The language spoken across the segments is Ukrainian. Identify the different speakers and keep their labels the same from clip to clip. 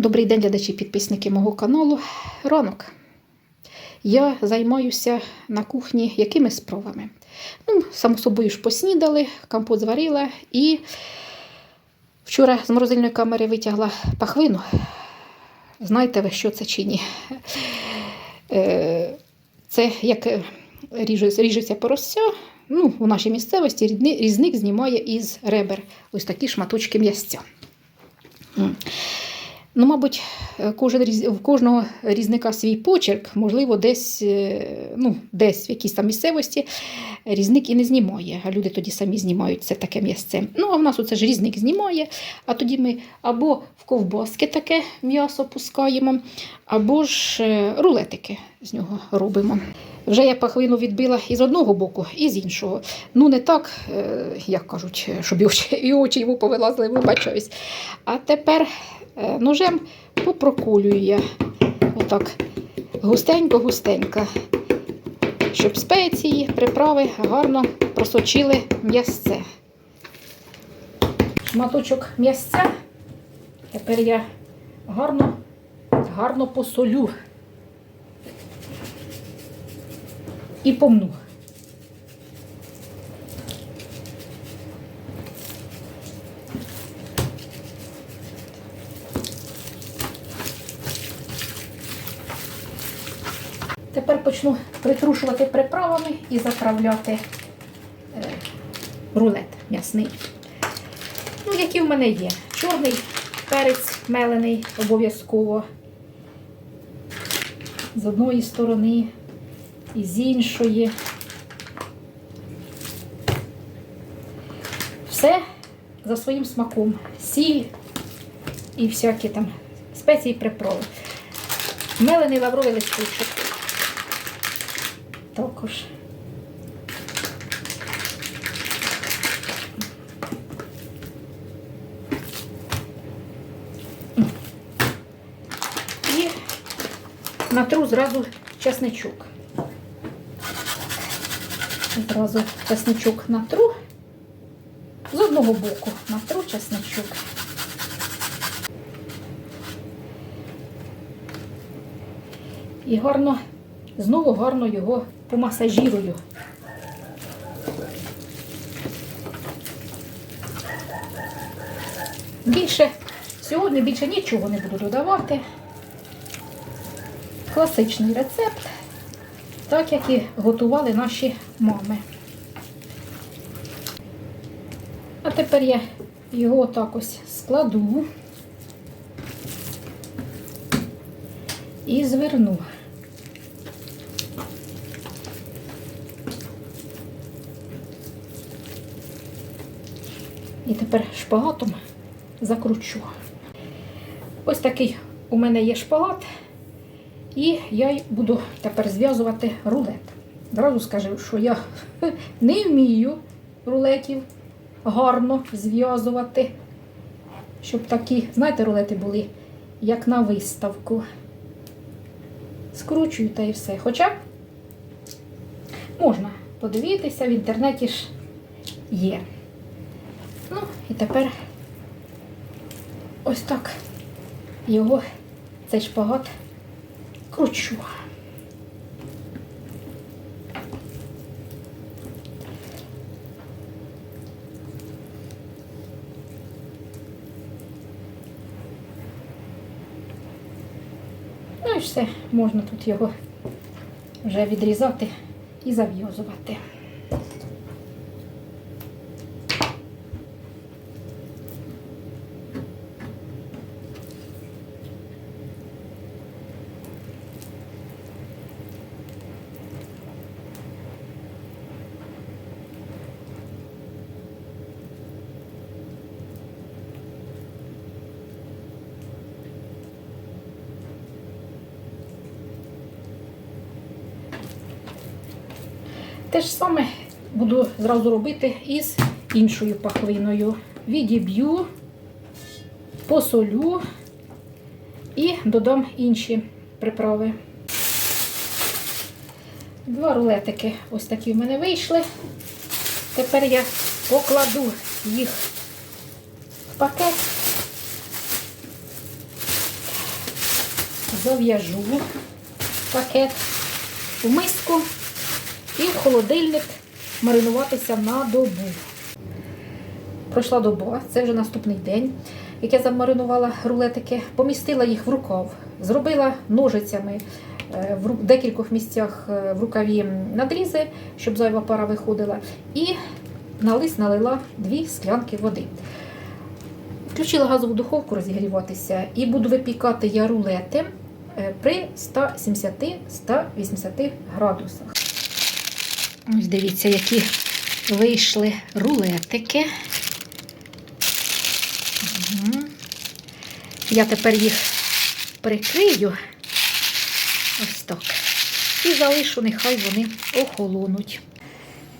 Speaker 1: Добрий день, глядачі, підписники мого каналу. Ранок. Я займаюся на кухні якими справами. Ну, само собою ж поснідали, компот зварила і вчора з морозильної камери витягла пахвину. Знаєте ви, що це чи ні? Е, Це як е, ріжеться, порося. Ну, у нашій місцевості різник знімає із ребер ось такі шматочки м'ясця. Ну, мабуть, кожен, в кожного різника свій почерк, можливо, десь, е, ну, десь в якійсь там місцевості різник і не знімає, а люди тоді самі знімають це таке м'ясце. Ну, а в нас оце ж різник знімає, а тоді ми або в ковбаски таке м'ясо пускаємо, або ж е, рулетики з нього робимо. Вже я пахвину відбила і з одного боку, і з іншого. Ну, не так, е, як кажуть, щоб і очі, йому повилазили, вибачаюсь. А тепер е, ножем попроколюю я отак густенько-густенько, щоб спеції, приправи гарно просочили м'ясце. Шматочок м'ясця. Тепер я гарно, гарно посолю і помну. Тепер почну притрушувати приправами і заправляти е, рулет м'ясний. Ну, які в мене є. Чорний перець мелений обов'язково. З одної сторони і з іншої. Все за своїм смаком. Сіль і всякі там спеції приправи. Мелений лавровий листочок. Також. І натру зразу чесничок. Зразу чесничок натру. З одного боку натру чесничок. І гарно, знову гарно його помасажірую. Більше, сьогодні більше нічого не буду додавати. Класичний рецепт, так як і готували наші мами. А тепер я його отак ось складу і зверну. І тепер шпагатом закручу. Ось такий у мене є шпагат. І я буду тепер зв'язувати рулет. Зразу скажу, що я не вмію рулетів гарно зв'язувати, щоб такі, знаєте, рулети були, як на виставку. Скручую та і все. Хоча можна подивитися, в інтернеті ж є. Ну, і тепер ось так його, цей шпагат кручу. Ну і все, можна тут його вже відрізати і зав'язувати. Те ж саме буду зразу робити із іншою пахвиною. Відіб'ю, посолю і додам інші приправи. Два рулетики ось такі в мене вийшли. Тепер я покладу їх в пакет. зав'яжу пакет в миску і в холодильник маринуватися на добу. Пройшла доба, це вже наступний день, як я замаринувала рулетики, помістила їх в рукав, зробила ножицями е, в декількох місцях е, в рукаві надрізи, щоб зайва пара виходила, і на лист налила дві склянки води. Включила газову духовку розігріватися і буду випікати я рулети е, при 170-180 градусах. Ось дивіться, які вийшли рулетики. Я тепер їх прикрию ось так. І залишу, нехай вони охолонуть.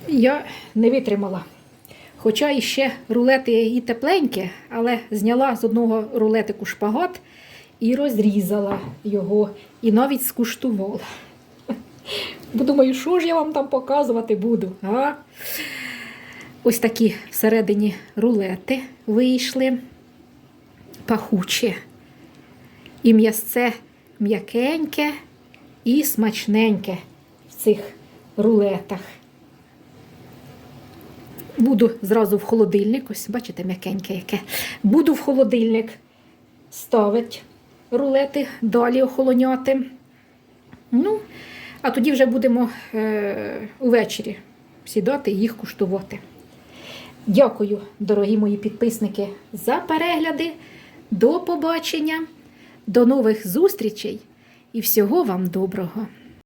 Speaker 1: Я не витримала. Хоча іще рулети і тепленькі, але зняла з одного рулетику шпагат і розрізала його, і навіть скуштувала. Бо думаю, що ж я вам там показувати буду? А? Ось такі всередині рулети вийшли пахучі. І м'ясце м'якеньке і смачненьке в цих рулетах. Буду зразу в холодильник, ось бачите, м'якеньке яке. Буду в холодильник ставити рулети, далі охолоняти. Ну, а тоді вже будемо е, увечері сідати і їх куштувати. Дякую, дорогі мої підписники, за перегляди. До побачення, до нових зустрічей і всього вам доброго!